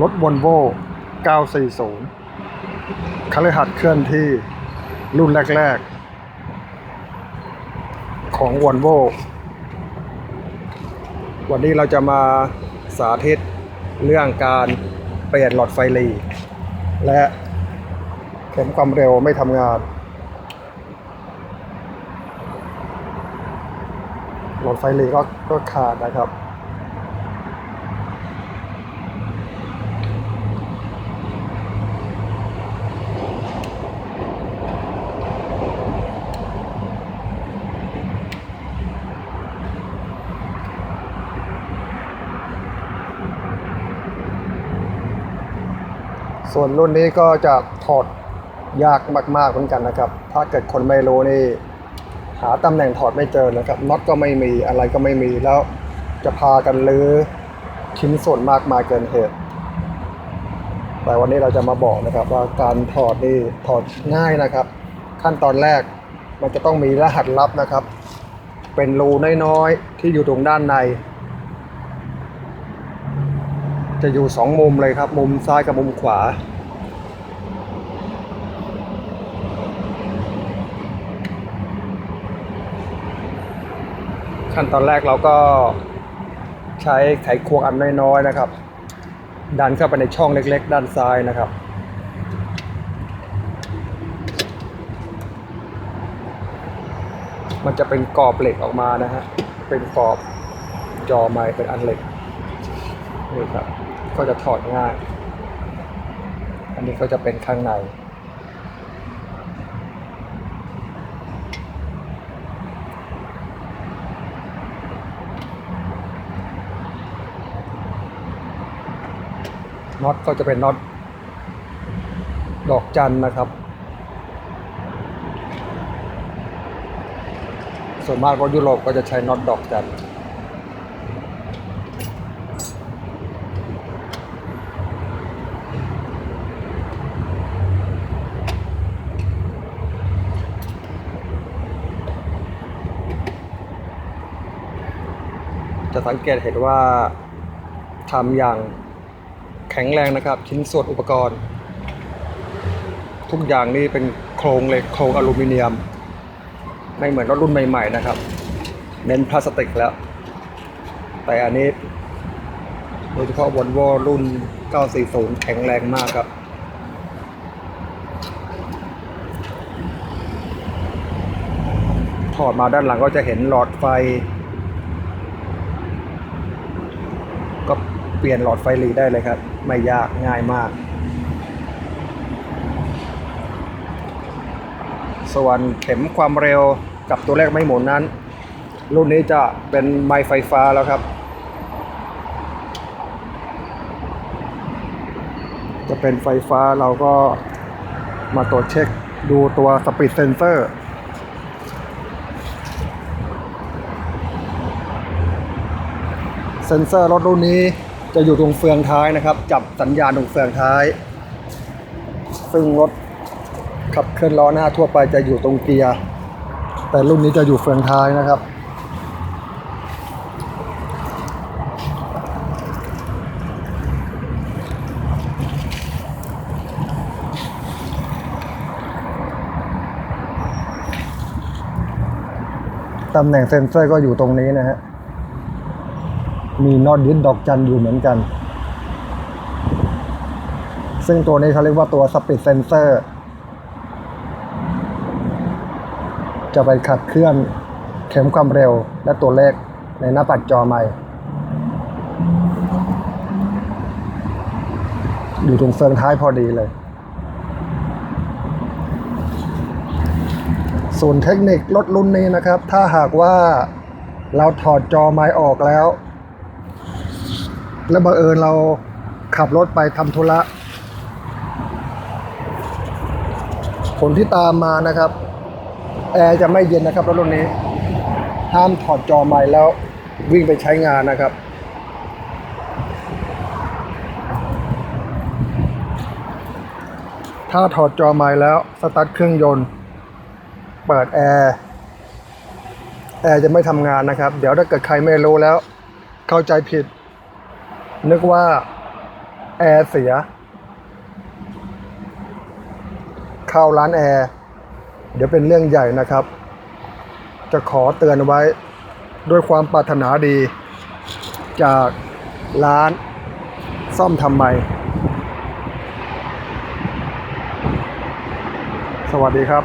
รถวอลโว่940คฤหัสถ์เคลื่อนที่รุ่นแรก ๆ ของวอลโว่วันนี้เราจะมาสาธิตเรื่องการเปลี่ยนหลอดไฟหลี และเข็มความเร็วไม่ทำงาน หลอดไฟหลีก็ก็ขาดนะครับ ส่วนรุ่นนี้ก็จะถอดยากมากๆเหมือนกันนะครับ ถ้าเกิดคนไม่รู้นี่หาตำแหน่งถอดไม่เจอนะครับน็อตก็ไม่มีอะไรก็ไม่มีแล้วจะพากันลื้อชิ้นส่วนมากมายเกินเหตุ แต่วันนี้เราจะมาบอกนะครับ ว่าการถอดนี่ถอดง่ายนะครับ ขั้นตอนแรกมันจะต้องมีรหัสลับนะครับ เป็นรูน้อยๆที่อยู่ตรงด้านใน จะอยู่สองมุมเลยครับ มุมซ้ายกับมุมขวา ขั้นตอนแรกเราก็ใช้ไขควงอันน้อยๆนะครับ ดันเข้าไปในช่องเล็กๆ ด้านซ้ายนะครับมันจะเป็นกรอบเหล็กออกมานะฮะ เป็นกรอบจอไม้เป็นอันเหล็ก นี่ครับก็จะถอดง่าย อันนี้ก็จะเป็นข้างในน็อตก็จะเป็นน็อตดอกจันนะครับ ส่วนมากรถยุโรปก็จะใช้น็อตดอกจัน จะสังเกตเห็นว่าทำอย่างแข็งแรงนะครับ ชิ้นส่วนอุปกรณ์ ทุกอย่างนี่เป็นโครงเหล็กโครงอลูมิเนียม ไม่เหมือนรถรุ่นใหม่ ๆ นะครับ เน้นพลาสติกแล้ว แต่อันนี้โดยเฉพาะวอลโวรุ่น 940 แข็งแรงมากครับถอดมาด้านหลังก็จะเห็นหลอดไฟ ก็เปลี่ยนหลอดไฟหลีได้เลยครับ ไม่ยากง่ายมาก ส่วนเข็มความเร็วกับตัวเลขไม่หมุนนั้น รุ่นนี้จะเป็นไม้ไฟฟ้าแล้วครับ จะเป็นไฟฟ้าเราก็มาตรวจเช็คดูตัวสปีดเซนเซอร์ เซนเซอร์รถรุ่นนี้จะอยู่ตรงเฟืองท้ายนะครับ จับสัญญาณตรงเฟืองท้าย ซึ่งรถขับเคลื่อนล้อหน้าทั่วไปจะอยู่ตรงเกียร์แต่รุ่นนี้จะอยู่เฟืองท้ายนะครับตำแหน่งเซนเซอร์ก็อยู่ตรงนี้นะฮะ มีน็อตยึดดอกจันอยู่เหมือนกัน ซึ่งตัวนี้เขาเรียกว่าตัวสปีดเซนเซอร์ จะไปขัดเคลื่อนเข็มความเร็วและตัวเลขในหน้าปัดจอใหม่ อยู่ตรงเฟืองท้ายพอดีเลย ส่วนเทคนิครถรุ่นนี้นะครับ ถ้าหากว่าเราถอดจอไม้ออกแล้ว แล้วบังเอิญเราขับรถไปทำธุระผลที่ตามมานะครับ แอร์จะไม่เย็นนะครับรถรุ่นนี้ ห้ามถอดจอใหม่แล้ววิ่งไปใช้งานนะครับ ถ้าถอดจอใหม่แล้วสตาร์ทเครื่องยนต์ เปิดแอร์ แอร์จะไม่ทำงานนะครับ เดี๋ยวถ้าเกิดใครไม่รู้แล้ว เข้าใจผิด นึกว่า แอร์เสีย เข้าร้านแอร์ เดี๋ยวเป็นเรื่องใหญ่นะครับ จะขอเตือนไว้ด้วยความปรารถนาดี จากร้านซ่อมทำไม สวัสดีครับ